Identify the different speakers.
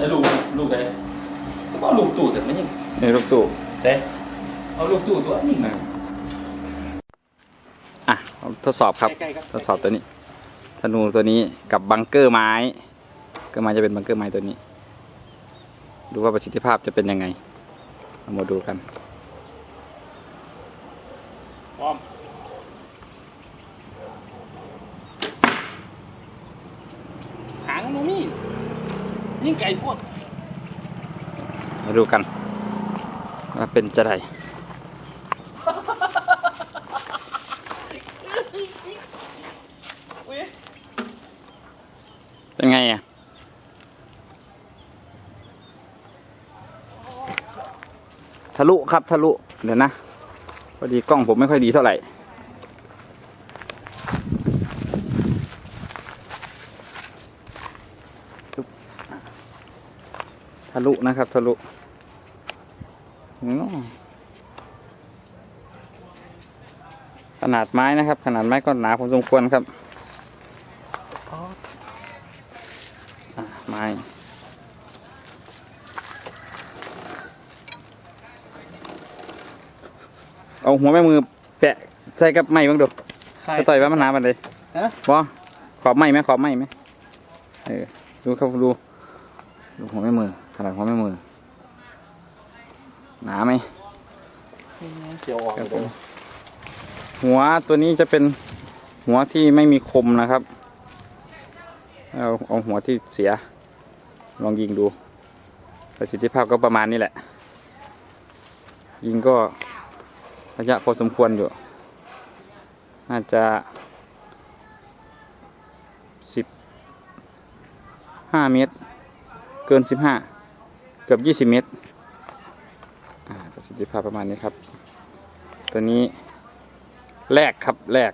Speaker 1: แล้วลูกลูกไหนก็เอาลูกตู้แต่ไม่ยัง
Speaker 2: นี่ลูกตู่
Speaker 1: เด้เอาลูกตู้ตัวนี้
Speaker 2: นะอะทดสอบครับ
Speaker 1: ใกล้ๆครับ
Speaker 2: ทดสอบตัวนี้ธนูตัวนี้กับบังเกอร์ไม้ก็ไม้จะเป็นบังเกอร์ไม้ตัวนี้ ดูว่าประสิทธิภาพจะเป็นยังไงเอามาดูกัน
Speaker 1: พร้อมหางมันนี่ ยิ่งไก่พวด
Speaker 2: มาดูกันว่าเป็นจะไดเป็นไงอะทะลุครับทะลุ เดี๋ยวนะ พอดีกล้องผมไม่ค่อยดีเท่าไหร่ ทะลุนะครับทะลุอืมขนาดไม้นะครับ ขนาดไม้ก็หนาพอสมควรครับอะไม้เอาหัวแม่มือแปะใส่กับไม้บ้างดูจะต่อยว่ามันหนามันเลย
Speaker 1: ฮะ
Speaker 2: บอขอบไม้ไหมขอบไม้ไหมเออดูครับดูดูหัวแม่มือ ขนาดหัวแม่มือ หนาไหม
Speaker 1: เกี่ยวออก
Speaker 2: ครับผมหัวตัวนี้จะเป็นหัวที่ไม่มีคมนะครับเอาเอาหัวที่เสีย ลองยิงดู ประสิทธิภาพก็ประมาณนี้แหละ ยิงก็ระยะพอสมควรอยู่ น่าจะสิบห้าเมตร เกินสิบห้าเกือบยี่สิบเมตรประสิทธิภาพประมาณนี้ครับ ตัวนี้แรกครับแรก